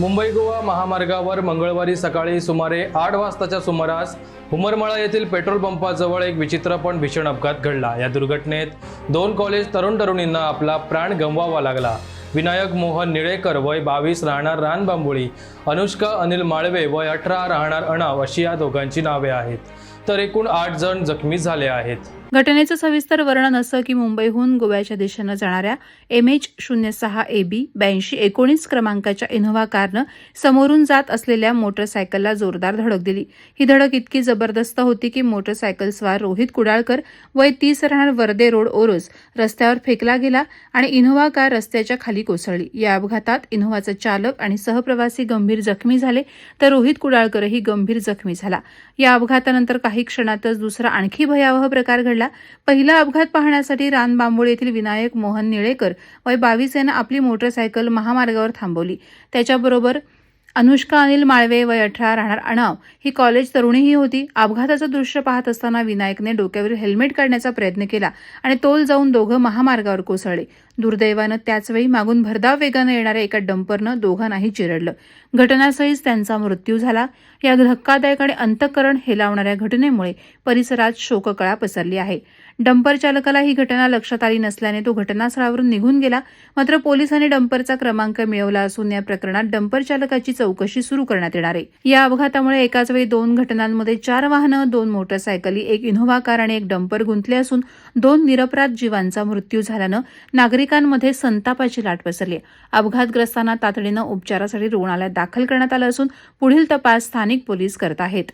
मुंबई गोवा महामार्गावर मंगळवारी सकाळी सुमारे आठ वाजताच्या सुमारास उमरमळा येथील पेट्रोल पंपाजवळ एक विचित्र पण भीषण अपघात घडला. या दुर्घटनेत दोन कॉलेज तरुण तरुणींना आपला प्राण गमवावा लागला. विनायक मोहन निळेकर वय बावीस राहणार रानबांबोळी अनुष्का अनिल माळवे वय अठरा राहणार अणाव अशी या दोघांची नावे आहेत. तर एकूण आठ जण जखमी झाले आहेत. घटनेचं सविस्तर वर्णन असं की मुंबईहून गोव्याच्या दिशेनं जाणाऱ्या एम एच शून्य सहा ए बी ब्याऐंशी एकोणीस क्रमांकाच्या इनोव्हा कारनं समोरून जात असलेल्या मोटरसायकलला जोरदार धडक दिली. ही धडक इतकी जबरदस्त होती की मोटरसायकल स्वार रोहित कुडाळकर वय तीस राहणार वर्दे रोड ओरोस रस्त्यावर फेकला गेला आणि इनोव्हा कार रस्त्याच्या खाली कोसळली. या अपघातात इनोव्हाचा चालक आणि सहप्रवासी गंभीर जखमी झाले तर रोहित कुडाळकरही गंभीर जखमी झाला. या अपघातानंतर काही काही क्षणातच दुसरा आणखी भयावह प्रकार घडला. पहिला अपघात पाहण्यासाठी रानबांबोळ येथील विनायक मोहन निळेकर वय बावीस यानं आपली मोटरसायकल महामार्गावर थांबवली. त्याच्याबरोबर अनुष्का अनिल माळवे वय अठरा राहणार अणाव ही कॉलेज तरुणीही होती. अपघाताचं दृश्य पाहत असताना विनायकने डोक्यावरील हेल्मेट काढण्याचा प्रयत्न केला आणि तोल जाऊन दोघं महामार्गावर कोसळले. दुर्दैवानं त्याचवेळी मागून भरधाव वेगानं येणाऱ्या एका डंपरनं दोघांनाही चिरडलं. घटनास्थळीच त्यांचा मृत्यू झाला. या धक्कादायक आणि अंतकरण हेलावणाऱ्या घटनेमुळे परिसरात शोककळा पसरली आहे. डंपर चालकाला ही घटना लक्षात आली नसल्याने तो घटनास्थळावरून निघून गेला. मात्र पोलिसांनी डंपरचा क्रमांक मिळवला असून या प्रकरणात डंपर चालकाची चौकशी सुरू करण्यात येणार आहे. या अपघातामुळे एकाच वेळी दोन घटनांमध्ये चार वाहनं दोन मोटरसायकली एक इनोव्हा कार आणि एक डंपर गुंतले असून दोन निरपराध जीवांचा मृत्यू झाल्यानं नागरिक नागरिकांमध्ये संतापाची लाट पसरली अपघातग्रस्तांना तातडीनं उपचारासाठी रुग्णालयात दाखल करण्यात आलं असून पुढील तपास स्थानिक पोलीस करत आहेत.